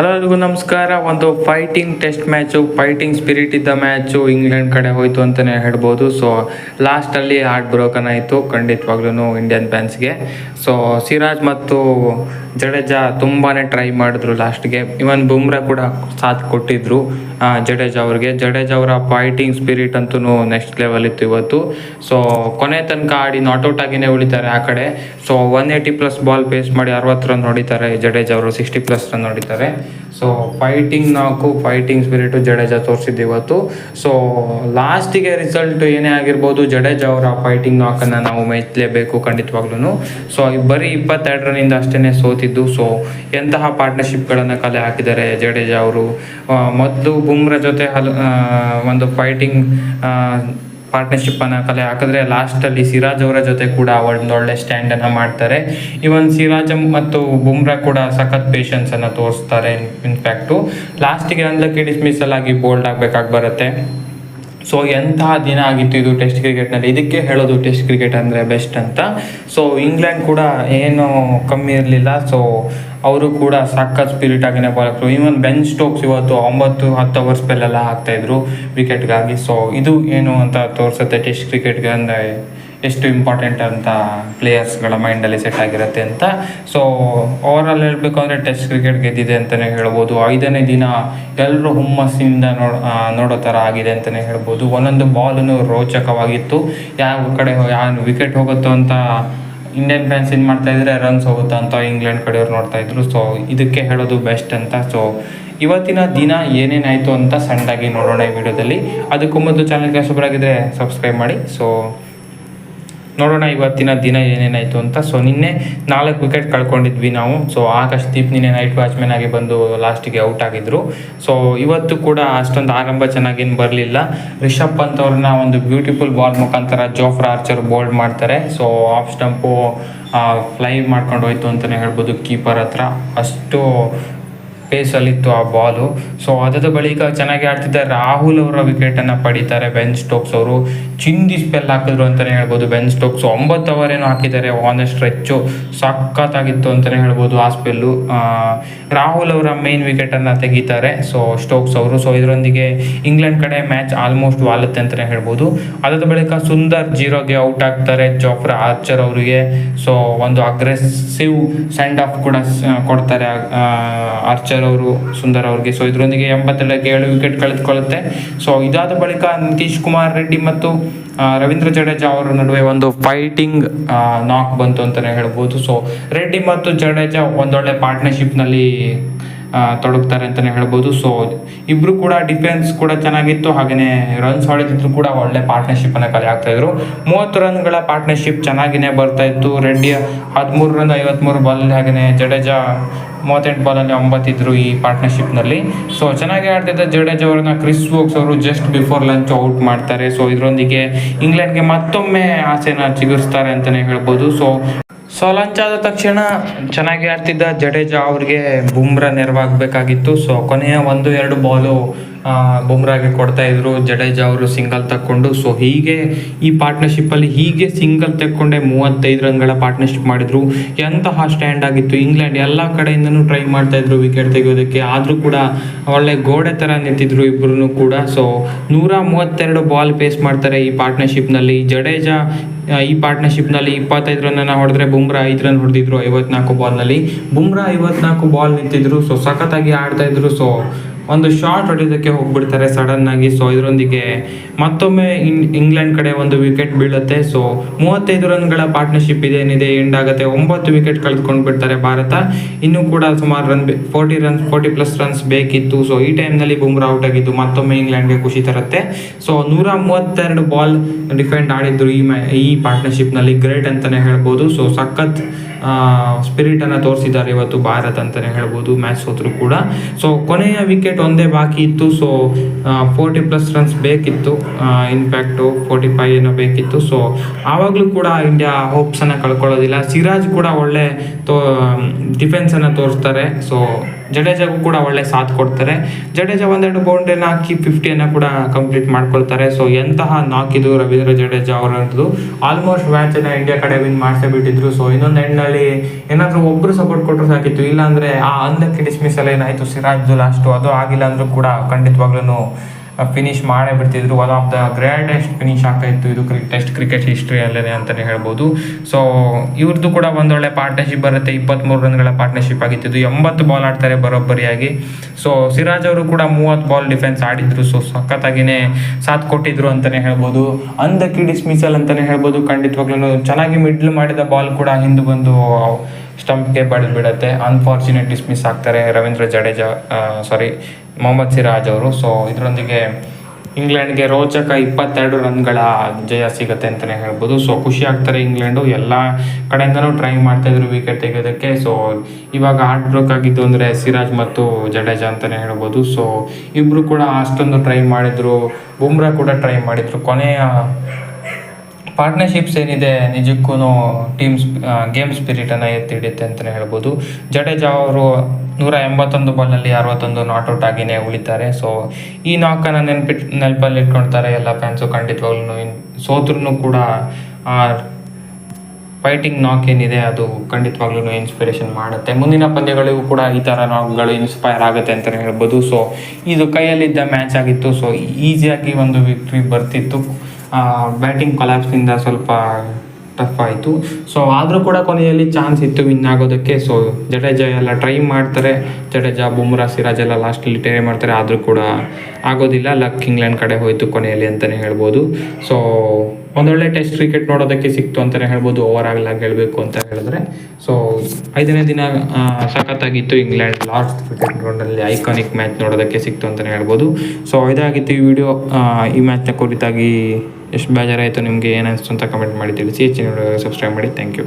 Hello ಎಲ್ಲರಿಗೂ ನಮಸ್ಕಾರ. ಒಂದು fighting test match fighting spirit ಇದ್ದ ಮ್ಯಾಚು ಇಂಗ್ಲೆಂಡ್ ಕಡೆ ಹೋಯಿತು ಅಂತಲೇ ಹೇಳ್ಬೋದು. ಸೊ ಲಾಸ್ಟಲ್ಲಿ ಹಾರ್ಟ್ ಬ್ರೋಕನ್ ಆಯಿತು. ಖಂಡಿತವಾಗ್ಲೂ ಇಂಡಿಯನ್ ಫ್ಯಾನ್ಸ್ಗೆ ಸೊ ಸಿರಾಜ್ ಮತ್ತು ಜಡೇಜಾ ತುಂಬಾ ಟ್ರೈ ಮಾಡಿದ್ರು ಲಾಸ್ಟ್ಗೆ ಇವನ್ ಬುಮ್ರಾ ಕೂಡ ಸಾಥ್ ಕೊಟ್ಟಿದ್ರು. ಜಡೇಜಾ ಅವ್ರಿಗೆ. ಜಡೇಜಾ ಅವರ ಫೈಟಿಂಗ್ ಸ್ಪಿರಿಟ್ ಅಂತೂ ನೆಕ್ಸ್ಟ್ ಲೆವೆಲ್ ಇತ್ತು ಇವತ್ತು. ಸೊ ಕೊನೆ ತನಕ ಆಡಿ ನಾಟ್ಔಟ್ ಆಗಿನೇ ಉಳಿತಾರೆ ಆ ಕಡೆ. So one eighty plus ball face ಮಾಡಿ ಅರವತ್ತು ರನ್ ಹೊಡಿತಾರೆ ಜಡೇಜಾ ಅವರು ಸಿಕ್ಸ್ಟಿ ಪ್ಲಸ್ ರನ್ ಹೊಡಿತಾರೆ. ಸೊ ಫೈಟಿಂಗ್ ನಾಕು ಫೈಟಿಂಗ್ ಸ್ಪಿರಿಟು ಜಡೇಜ ತೋರಿಸಿದ್ದು ಇವತ್ತು. ಸೊ ಲಾಸ್ಟಿಗೆ ರಿಸಲ್ಟ್ ಏನೇ ಆಗಿರ್ಬೋದು, ಜಡೇಜಾ ಅವರ ಫೈಟಿಂಗ್ ನಾಕನ್ನು ನಾವು ಮೆಚ್ಚಲೇಬೇಕು ಖಂಡಿತವಾಗ್ಲೂ ಸೊ ಬರೀ ಇಪ್ಪತ್ತೆರಡು ರನ್ನಿಂದ ಅಷ್ಟೇ ಸೋತಿದ್ದು. ಸೊ ಎಂತಹ ಪಾರ್ಟ್ನರ್ಶಿಪ್ಗಳನ್ನು ಕಲೆ ಹಾಕಿದ್ದಾರೆ ಜಡೇಜಾ ಅವರು? ಮೊದಲು ಬುಮ್ರಾ ಜೊತೆ ಹಲ ಒಂದು ಫೈಟಿಂಗ್ ಪಾರ್ಟ್ನರ್ಶಿಪ್ಪನ್ನು ಕಲೆ ಹಾಕಿದ್ರೆ ಲಾಸ್ಟಲ್ಲಿ ಸಿರಾಜ್ ಅವರ ಜೊತೆ ಕೂಡ ಒಂದೊಳ್ಳೆ ಸ್ಟ್ಯಾಂಡನ್ನು ಮಾಡ್ತಾರೆ. ಇವನ್ ಸಿರಾಜ್ ಮತ್ತು ಬುಮ್ರಾ ಕೂಡ ಸಖತ್ ಪೇಷನ್ಸನ್ನು ತೋರಿಸ್ತಾರೆ ಇನ್ಫ್ಯಾಕ್ಟು ಲಾಸ್ಟಿಗೆ ಅನ್ಲಕ್ಕಿ ಡಿಸ್ಮಿಸಲ್ ಆಗಿ ಬೋಲ್ಡ್ ಆಗಬೇಕಾಗಿ ಬರುತ್ತೆ. ಸೊ ಎಂತಹ ದಿನ ಆಗಿತ್ತು ಇದು ಟೆಸ್ಟ್ ಕ್ರಿಕೆಟ್ನಲ್ಲಿ ಇದಕ್ಕೆ ಹೇಳೋದು ಟೆಸ್ಟ್ ಕ್ರಿಕೆಟ್ ಅಂದರೆ ಬೆಸ್ಟ್ ಅಂತ. ಸೊ ಇಂಗ್ಲೆಂಡ್ ಕೂಡ ಏನು ಕಮ್ಮಿ ಇರಲಿಲ್ಲ. ಸೊ ಅವರು ಕೂಡ ಸಖತ್ ಸ್ಪಿರಿಟ್ ಆಗಿನೇ ಬಾಲ್ ಹಾಕ್ರು ಈವನ್ ಬೆನ್ ಸ್ಟೋಕ್ಸ್ ಇವತ್ತು ಒಂಬತ್ತು, ಹತ್ತು ಅವರ್ ಸ್ಪೆಲ್ಲೆಲ್ಲ ಹಾಕ್ತಾಯಿದ್ರು ವಿಕೆಟ್ಗಾಗಿ ಸೊ ಇದು ಏನು ಅಂತ ತೋರಿಸುತ್ತೆ ಟೆಸ್ಟ್ ಕ್ರಿಕೆಟ್ಗೆ ಅಂದರೆ ಎಷ್ಟು ಇಂಪಾರ್ಟೆಂಟ್ ಅಂತ ಪ್ಲೇಯರ್ಸ್ಗಳ ಮೈಂಡಲ್ಲಿ ಸೆಟ್ ಆಗಿರುತ್ತೆ ಅಂತ. ಸೊ ಓವರಾಲ್ ಹೇಳಬೇಕು ಅಂದರೆ ಟೆಸ್ಟ್ ಕ್ರಿಕೆಟ್ ಗೆದ್ದಿದೆ ಅಂತಲೇ ಹೇಳ್ಬೋದು. ಐದನೇ ದಿನ ಎಲ್ಲರೂ ಹುಮ್ಮಸ್ಸಿನಿಂದ ನೋಡ್ ನೋಡೋ ಥರ ಆಗಿದೆ ಅಂತಲೇ ಹೇಳ್ಬೋದು. ಒಂದೊಂದು ಬಾಲೂ ರೋಚಕವಾಗಿತ್ತು. ಯಾವ ಕಡೆ ಯಾವ ವಿಕೆಟ್ ಹೋಗುತ್ತೋ ಅಂತ ಇಂಡಿಯನ್ ಫ್ಯಾನ್ಸ್ ಏನು ಮಾಡ್ತಾ ಇದ್ರೆ? ರನ್ಸ್ ಹೋಗುತ್ತಾ ಅಂತ ಇಂಗ್ಲೆಂಡ್ ಕಡೆಯವ್ರು ನೋಡ್ತಾ ಇದ್ರು. ಸೊ ಇದಕ್ಕೆ ಹೇಳೋದು ಬೆಸ್ಟ್ ಅಂತ. ಸೊ ಇವತ್ತಿನ ದಿನ ಏನೇನಾಯಿತು ಅಂತ ಸಣ್ಣದಾಗಿ ನೋಡೋಣ ಈ ವಿಡಿಯೋದಲ್ಲಿ. ಅದಕ್ಕೂ ಮೊದಲು ಚಾನಲ್ಗೆ ಹೊಸಬರಾಗಿದ್ದರೆ ಸಬ್ಸ್ಕ್ರೈಬ್ ಮಾಡಿ. ಸೊ ನೋಡೋಣ ಇವತ್ತಿನ ದಿನ ಏನೇನಾಯಿತು ಅಂತ. ಸೊ ನಿನ್ನೆ ನಾಲ್ಕು ವಿಕೆಟ್ ಕಳ್ಕೊಂಡಿದ್ವಿ ನಾವು. ಸೊ ಆಕಾಶ್ ದೀಪ್ ನಿನ್ನೆ ನೈಟ್ ವಾಚ್ಮ್ಯಾನ್ ಆಗಿ ಬಂದು ಲಾಸ್ಟಿಗೆ ಔಟ್ ಆಗಿದ್ರು. ಸೊ ಇವತ್ತು ಕೂಡ ಅಷ್ಟೊಂದು ಆರಂಭ ಚೆನ್ನಾಗೇನು ಬರಲಿಲ್ಲ. ರಿಷಬ್ ಪಂತ್ ಅವ್ರನ್ನ ಒಂದು ಬ್ಯೂಟಿಫುಲ್ ಬಾಲ್ ಮುಖಾಂತರ ಜೋಫ್ರಾ ಆರ್ಚರ್ ಬೋಲ್ಡ್ ಮಾಡ್ತಾರೆ. ಸೊ ಆಫ್ ಸ್ಟಂಪು ಫ್ಲೈ ಮಾಡ್ಕೊಂಡು ಹೋಯ್ತು ಅಂತಲೇ ಹೇಳ್ಬೋದು ಕೀಪರ್ ಹತ್ರ. ಅಷ್ಟು ಪೇಸಲ್ಲಿತ್ತು ಆ ಬಾಲು. ಸೊ ಅದರ ಬಳಿಕ ಚೆನ್ನಾಗಿ ಆಡ್ತಿದ್ದ ರಾಹುಲ್ ಅವರ ವಿಕೆಟನ್ನು ಪಡಿತಾರೆ ಬೆನ್ ಸ್ಟೋಕ್ಸ್ ಅವರು. ಚಿಂದಿ ಸ್ಪೆಲ್ ಹಾಕಿದ್ರು ಅಂತಲೇ ಹೇಳ್ಬೋದು ಬೆನ್ ಸ್ಟೋಕ್ಸ್. ಒಂಬತ್ತು ಅವರ್ ಏನೋ ಹಾಕಿದ್ದಾರೆ ಆನ್ ಸ್ಟ್ರೆಚ್ಚು ಸಖತ್ತಾಗಿತ್ತು ಅಂತಲೇ ಹೇಳ್ಬೋದು ಆ ಸ್ಪೆಲ್ಲು ರಾಹುಲ್ ಅವರ ಮೇನ್ ವಿಕೆಟನ್ನು ತೆಗಿತಾರೆ ಸೊ ಸ್ಟೋಕ್ಸ್ ಅವರು. ಸೊ ಇದರೊಂದಿಗೆ ಇಂಗ್ಲೆಂಡ್ ಕಡೆ ಮ್ಯಾಚ್ ಆಲ್ಮೋಸ್ಟ್ ವಾಲುತ್ತೆ ಅಂತಲೇ ಹೇಳ್ಬೋದು. ಅದರ ಬಳಿಕ ಸುಂದರ್ ಜೀರೋಗೆ ಔಟ್ ಆಗ್ತಾರೆ ಜೋಫ್ರ ಆರ್ಚರ್ ಅವರಿಗೆ. ಸೊ ಒಂದು ಅಗ್ರೆಸಿವ್ ಸೆಂಡ್ ಆಫ್ ಕೂಡ ಕೊಡ್ತಾರೆ ಆ, ಆರ್ಚರ್ ಅವರು, ಸುಂದರ್ ಅವ್ರಿಗೆ. ಸೊ ಇದರೊಂದಿಗೆ ಎಂಬತ್ತೆರಡಕ್ಕೆ ಏಳು ವಿಕೆಟ್ ಕಳೆದುಕೊಳ್ಳುತ್ತೆ. ಸೊ ಇದಾದ ಬಳಿಕ ನಿತೀಶ್ ಕುಮಾರ್ ರೆಡ್ಡಿ ಮತ್ತು ರವೀಂದ್ರ ಜಡೇಜಾ ಅವರ ನಡುವೆ ಒಂದು ಫೈಟಿಂಗ್ ನಾಕ್ ಬಂತು ಅಂತಲೇ ಹೇಳ್ಬೋದು. ಸೊ ರೆಡ್ಡಿ ಮತ್ತು ಜಡೇಜಾ ಒಂದೊಳ್ಳೆ ಪಾರ್ಟ್ನರ್ಶಿಪ್ನಲ್ಲಿ ತೊಡಗ್ತಾರೆ ಅಂತಲೇ ಹೇಳ್ಬೋದು. ಸೊ ಇಬ್ಬರು ಕೂಡ ಡಿಫೆನ್ಸ್ ಕೂಡ ಚೆನ್ನಾಗಿತ್ತು. ಹಾಗೆಯೇ ರನ್ಸ್ ಹೊಡೆದಿದ್ರು ಕೂಡ ಒಳ್ಳೆ ಪಾರ್ಟ್ನರ್ಶಿಪ್ಪನ್ನು ಕಲೆ ಆಗ್ತಾ ಇದ್ರು. ಮೂವತ್ತು ರನ್ಗಳ ಪಾರ್ಟ್ನರ್ಶಿಪ್ ಚೆನ್ನಾಗಿನೇ ಬರ್ತಾ ಇತ್ತು. ರೆಡ್ಡಿ ಹದಿಮೂರು ರನ್, ಐವತ್ಮೂರು ಬಾಲಲ್ಲಿ ಹಾಗೆಯೇ ಜಡೇಜಾ ಮೂವತ್ತೆಂಟು ಬಾಲಲ್ಲಿ ಒಂಬತ್ತಿದ್ರು ಈ ಪಾರ್ಟ್ನರ್ಶಿಪ್ನಲ್ಲಿ ಸೊ ಚೆನ್ನಾಗಿ ಆಡ್ತಿದ್ದ ಜಡೇಜ್ ಅವರನ್ನ. ಕ್ರಿಸ್ ವೋಕ್ಸ್ ಅವರು ಜಸ್ಟ್ ಬಿಫೋರ್ ಲಂಚ್ ಔಟ್ ಮಾಡ್ತಾರೆ. ಸೊ ಇದರೊಂದಿಗೆ ಇಂಗ್ಲೆಂಡ್ಗೆ ಮತ್ತೊಮ್ಮೆ ಆಸೆನ ಚಿಗುರಿಸ್ತಾರೆ ಅಂತಲೇ ಹೇಳ್ಬೋದು. ಸೊ ಸೊ ಆದ ತಕ್ಷಣ ಚೆನ್ನಾಗಿ ಆಡ್ತಿದ್ದ ಜಡೇಜಾ ಅವ್ರಿಗೆ ಬುಮ್ರಾ ನೆರವಾಗಬೇಕಾಗಿತ್ತು. ಸೊ ಕೊನೆಯ ಒಂದು, ಎರಡು ಬಾಲು ಬುಮ್ರಾಗೆ ಕೊಡ್ತಾ ಇದ್ರು. ಜಡೇಜಾ ಅವರು ಸಿಂಗಲ್ ತಕ್ಕೊಂಡು. ಸೊ ಹೀಗೆ ಈ ಪಾರ್ಟ್ನರ್ಶಿಪ್ಪಲ್ಲಿ ಹೀಗೆ ಸಿಂಗಲ್ ತಕ್ಕೊಂಡೆ ಮೂವತ್ತೈದು ರನ್ಗಳ ಪಾರ್ಟ್ನರ್ಶಿಪ್ ಮಾಡಿದ್ರು. ಎಂತಹ ಸ್ಟ್ಯಾಂಡ್ ಆಗಿತ್ತು. ಇಂಗ್ಲೆಂಡ್ ಎಲ್ಲ ಕಡೆಯಿಂದನೂ ಟ್ರೈ ಮಾಡ್ತಾ ಇದ್ರು ವಿಕೆಟ್ ತೆಗೆಯೋದಕ್ಕೆ. ಆದರೂ ಕೂಡ ಒಳ್ಳೆ ಗೋಡೆ ಥರ ನಿಂತಿದ್ರು ಇಬ್ಬರು ಕೂಡ. ಸೊ ನೂರ ಮೂವತ್ತೆರಡು ಬಾಲ್ ಪೇಸ್ ಮಾಡ್ತಾರೆ ಈ ಪಾರ್ಟ್ನರ್ಶಿಪ್ನಲ್ಲಿ ಜಡೇಜಾ ಈ ಪಾರ್ಟ್ನರ್ಶಿಪ್ನಲ್ಲಿ ಇಪ್ಪತ್ತೈದು ರನ್ನ ಹೊಡೆದ್ರೆ ಬುಮ್ರಾ ಐದು ರನ್ ಹೊಡೆದಿದ್ರು ಐವತ್ನಾಲ್ಕು ಬಾಲ್ನಲ್ಲಿ ಬುಮ್ರಾ ಐವತ್ನಾಲ್ಕು ಬಾಲ್ ನಿಂತಿದ್ರು ಸೊ ಸಖತ್ತಾಗಿ ಆಡ್ತಾ ಇದ್ರು. ಸೊ ಒಂದು ಶಾರ್ಟ್ ಹೊಡೆಯೋದಕ್ಕೆ ಹೋಗ್ಬಿಡ್ತಾರೆ ಆಗಿ. ಸೊ ಇದರೊಂದಿಗೆ ಮತ್ತೊಮ್ಮೆ ಇನ್ ಇಂಗ್ಲೆಂಡ್ ಕಡೆ ಒಂದು ವಿಕೆಟ್ ಬೀಳುತ್ತೆ. ಸೊ ಮೂವತ್ತೈದು ರನ್ಗಳ ಪಾರ್ಟ್ನರ್ಶಿಪ್ ಇದೇನಿದೆ ಎಂಡ್ ಆಗುತ್ತೆ ಒಂಬತ್ತು ವಿಕೆಟ್ ಕಳೆದುಕೊಂಡು ಬಿಡ್ತಾರೆ ಭಾರತ. ಇನ್ನೂ ಕೂಡ ಸುಮಾರು run forty runs forty plus runs ಬೇಕಿತ್ತು. ಸೊ ಈ ಟೈಮ್ನಲ್ಲಿ ಬುಮ್ರಾ ಔಟ್ ಆಗಿದ್ದು ಮತ್ತೊಮ್ಮೆ ಇಂಗ್ಲೆಂಡ್ಗೆ ಖುಷಿ ತರುತ್ತೆ. ಸೊ ನೂರ ಮೂವತ್ತೆರಡು ಬಾಲ್ ಡಿಫೆಂಡ್ ಆಡಿದ್ರು ಈ ಈ ಪಾರ್ಟ್ನರ್ಶಿಪ್ನಲ್ಲಿ ಗ್ರೇಟ್ ಅಂತಲೇ ಹೇಳ್ಬೋದು. ಸೊ ಸಖತ್ ಸ್ಪಿರಿಟನ್ನು ತೋರಿಸಿದ್ದಾರೆ ಇವತ್ತು ಭಾರತ್ ಅಂತಲೇ ಹೇಳ್ಬೋದು ಮ್ಯಾಚ್ ಸೋತರು ಕೂಡ. ಸೊ ಕೊನೆಯ ವಿಕೆಟ್ ಒಂದೇ ಬಾಕಿ ಇತ್ತು. ಸೊ ಫೋರ್ಟಿ ಪ್ಲಸ್ ರನ್ಸ್ ಬೇಕಿತ್ತು. ಇನ್ಫ್ಯಾಕ್ಟು ಫೋರ್ಟಿ ಫೈವ್ ಏನೋ ಬೇಕಿತ್ತು. ಸೊ ಆವಾಗಲೂ ಕೂಡ ಇಂಡಿಯಾ ಹೋಪ್ಸನ್ನು ಕಳ್ಕೊಳ್ಳೋದಿಲ್ಲ. ಸಿರಾಜ್ ಕೂಡ ಒಳ್ಳೆ ತೋ ಡಿಫೆನ್ಸನ್ನು ತೋರಿಸ್ತಾರೆ. ಸೊ ಜಡೇಜಾಗೂ ಕೂಡ ಒಳ್ಳೆ ಸಾಥ್ ಕೊಡ್ತಾರೆ. ಜಡೇಜಾ ಒಂದೆರಡು ಬೌಂಡ್ರಿನ ಹಾಕಿ ಫಿಫ್ಟಿಯನ್ನು ಕೂಡ ಕಂಪ್ಲೀಟ್ ಮಾಡ್ಕೊಳ್ತಾರೆ. ಸೊ ಎಂತಹ ನಾಕ್ ಇದು ರವೀಂದ್ರ ಜಡೇಜಾ ಅವರದ್ದು. ಆಲ್ಮೋಸ್ಟ್ ಮ್ಯಾಚನ್ನು ಇಂಡಿಯಾ ಕಡೆ ವಿನ್ ಮಾಡಿಸೇ ಬಿಟ್ಟಿದ್ರು ಸೊ ಇನ್ನೊಂದು ಎಂಡ್ನಲ್ಲಿ ಏನಾದರೂ ಒಬ್ಬರು ಸಪೋರ್ಟ್ ಕೊಟ್ಟರು ಸಾಕಿತ್ತು. ಇಲ್ಲಾಂದರೆ ಆ ಅಂದಕ್ಕೆ ಡಿಸ್ಮಿಸಲ್ಲಿ ಏನಾಯಿತು? ಸಿರಾಜ್ದು ಲಾಸ್ಟು ಅದು ಆಗಿಲ್ಲ ಅಂದರೂ ಕೂಡ ಖಂಡಿತವಾಗ್ಲೂ ಫಿನಿಶ್ ಮಾಡೇ ಬಿಡ್ತಿದ್ರು. One of the greatest finish ಆಗ್ತಾ ಇತ್ತು. ಇದು ಕ್ರಿ ಟೆಸ್ಟ್ ಕ್ರಿಕೆಟ್ ಹಿಸ್ಟ್ರಿಯಲ್ಲೇ ಅಂತಲೇ ಹೇಳ್ಬೋದು. ಸೊ ಇವ್ರದ್ದು ಕೂಡ ಒಂದೊಳ್ಳೆ ಪಾರ್ಟ್ನರ್ಶಿಪ್ ಬರುತ್ತೆ. ಇಪ್ಪತ್ತ್ಮೂರು ರನ್ಗಳ ಪಾರ್ಟ್ನರ್ಶಿಪ್ ಆಗಿತ್ತು. ಎಂಬತ್ತು ಬಾಲ್ ಆಡ್ತಾರೆ ಬರೋಬ್ಬರಿಯಾಗಿ. ಸೊ ಸಿರಾಜ್ ಅವರು ಕೂಡ ಮೂವತ್ತು ಬಾಲ್ ಡಿಫೆನ್ಸ್ ಆಡಿದ್ರು. ಸೊ ಸಖತ್ತಾಗಿನೇ ಸಾಥ್ ಕೊಟ್ಟಿದ್ರು ಅಂತಲೇ ಹೇಳ್ಬೋದು. ಅಂದಕ್ಕೆ ಡಿಸ್ಮಿಸಲ್ ಅಂತಲೇ ಹೇಳ್ಬೋದು. ಖಂಡಿತವಾಗ್ಲೂ ಚೆನ್ನಾಗಿ ಮಿಡ್ಲ್ ಮಾಡಿದ ಬಾಲ್ ಕೂಡ ಹಿಂದೆ ಬಂದು ಸ್ಟಂಪ್ಗೆ ಬಡಿದ್ಬಿಡತ್ತೆ. ಅನ್ಫಾರ್ಚುನೇಟ್ ಡಿಸ್ಮಿಸ್ ಆಗ್ತಾರೆ. ರವೀಂದ್ರ ಜಡೇಜಾ ಸಾರಿ ಮೊಹಮ್ಮದ್ ಸಿರಾಜ್ ಅವರು. ಸೊ ಇದರೊಂದಿಗೆ ಇಂಗ್ಲೆಂಡ್ಗೆ ರೋಚಕ ಇಪ್ಪತ್ತೆರಡು ರನ್ಗಳ ಜಯ ಸಿಗುತ್ತೆ ಅಂತಲೇ ಹೇಳ್ಬೋದು. ಸೊ ಖುಷಿ ಆಗ್ತಾರೆ ಇಂಗ್ಲೆಂಡು. ಎಲ್ಲ ಕಡೆಯಿಂದನೂ ಟ್ರೈ ಮಾಡ್ತಾಯಿದ್ರು ವಿಕೆಟ್ ತೆಗೆಯೋದಕ್ಕೆ. ಸೊ ಇವಾಗ ಹಾರ್ಟ್ ಬ್ರೋಕ್ ಆಗಿದ್ದು ಅಂದರೆ ಸಿರಾಜ್ ಮತ್ತು ಜಡೇಜಾ ಅಂತಲೇ ಹೇಳ್ಬೋದು. ಸೊ ಇಬ್ಬರು ಕೂಡ ಅಷ್ಟೊಂದು ಟ್ರೈ ಮಾಡಿದರು. ಬುಮ್ರಾ ಕೂಡ ಟ್ರೈ ಮಾಡಿದರು. ಕೊನೆಯ ಪಾರ್ಟ್ನರ್ಶಿಪ್ಸ್ ಏನಿದೆ ನಿಜಕ್ಕೂ ಟೀಮ್ ಗೇಮ್ ಸ್ಪಿರಿಟನ್ನು ಎತ್ತಿ ಹಿಡಿಯುತ್ತೆ ಅಂತಲೇ ಹೇಳ್ಬೋದು. ಜಡೇಜಾ ಅವರು ನೂರ ಎಂಬತ್ತೊಂದು ಬಾಲ್ನಲ್ಲಿ ಅರವತ್ತೊಂದು ನಾಟ್ಔಟ್ ಆಗಿನೇ ಉಳಿತಾರೆ. ಸೊ ಈ ನಾಕನ್ನು ನೆನ್ಪಿಟ್, ನೆನಪಲ್ಲಿ ಇಟ್ಕೊಳ್ತಾರೆ ಎಲ್ಲ ಫ್ಯಾನ್ಸು ಖಂಡಿತವಾಗ್ಲೂ. ಸೋತ್ರೂ ಕೂಡ ಆ ಫೈಟಿಂಗ್ ನಾಕ್ ಏನಿದೆ ಅದು ಖಂಡಿತವಾಗ್ಲೂ ಇನ್ಸ್ಪಿರೇಷನ್ ಮಾಡುತ್ತೆ. ಮುಂದಿನ ಪಂದ್ಯಗಳಿಗೂ ಕೂಡ ಈ ಥರ ನಾಕ್ಗಳು ಇನ್ಸ್ಪೈರ್ ಆಗುತ್ತೆ ಅಂತಲೇ ಹೇಳ್ಬೋದು. ಸೊ ಇದು ಕೈಯಲ್ಲಿದ್ದ ಮ್ಯಾಚ್ ಆಗಿತ್ತು. ಸೊ ಈಸಿಯಾಗಿ ಒಂದು ವಿಕ್ಟ್ರಿ ಬರ್ತಿತ್ತು. ಬ್ಯಾಟಿಂಗ್ ಕೊಲಾಪ್ಸ್ನಿಂದ ಸ್ವಲ್ಪ ಟಫ್ ಆಯಿತು. ಸೊ ಆದರೂ ಕೂಡ ಕೊನೆಯಲ್ಲಿ ಚಾನ್ಸ್ ಇತ್ತು ವಿನ್ ಆಗೋದಕ್ಕೆ. ಸೊ ಜಡೇಜಾ ಎಲ್ಲ ಟ್ರೈ ಮಾಡ್ತಾರೆ. ಜಡೇಜಾ, ಬುಮ್ರಾ, ಸಿರಾಜ್ ಎಲ್ಲ ಲಾಸ್ಟಲ್ಲಿ ಟ್ರೈ ಮಾಡ್ತಾರೆ. ಆದರೂ ಕೂಡ ಆಗೋದಿಲ್ಲ. ಲಕ್ ಇಂಗ್ಲೆಂಡ್ ಕಡೆ ಹೋಯಿತು ಕೊನೆಯಲ್ಲಿ ಅಂತಲೇ ಹೇಳ್ಬೋದು. ಸೊ ಒಂದೊಳ್ಳೆ ಟೆಸ್ಟ್ ಕ್ರಿಕೆಟ್ ನೋಡೋದಕ್ಕೆ ಸಿಕ್ತು ಅಂತಲೇ ಹೇಳ್ಬೋದು. ಓವರ್ ಆಗಲಾಗಿ ಹೇಳಬೇಕು ಅಂತ ಹೇಳಿದ್ರೆ. ಸೊ ಐದನೇ ದಿನ ಸಖತ್ತಾಗಿತ್ತು ಇಂಗ್ಲೆಂಡ್ ಲಾಸ್ಟ್ ಕ್ರಿಕೆಟ್ ಗ್ರೌಂಡಲ್ಲಿ ಐಕಾನಿಕ್ ಮ್ಯಾಚ್ ನೋಡೋದಕ್ಕೆ ಸಿಕ್ತು ಅಂತಲೇ ಹೇಳ್ಬೋದು. ಸೊ ಇದಾಗಿತ್ತು ಈ ವಿಡಿಯೋ ಈ ಮ್ಯಾಚ್ನ ಕುರಿತಾಗಿ ಎಷ್ಟು ಬೇಜಾರಾಯಿತು ನಿಮಗೆ ಏನು ಅನಿಸ್ತು ಅಂತ ಕಮೆಂಟ್ ಮಾಡಿ ತಿಳಿಸಿ. ಹೆಚ್ಚಿನ ಸಬ್ಸ್ಕ್ರೈಬ್ ಮಾಡಿ. Thank you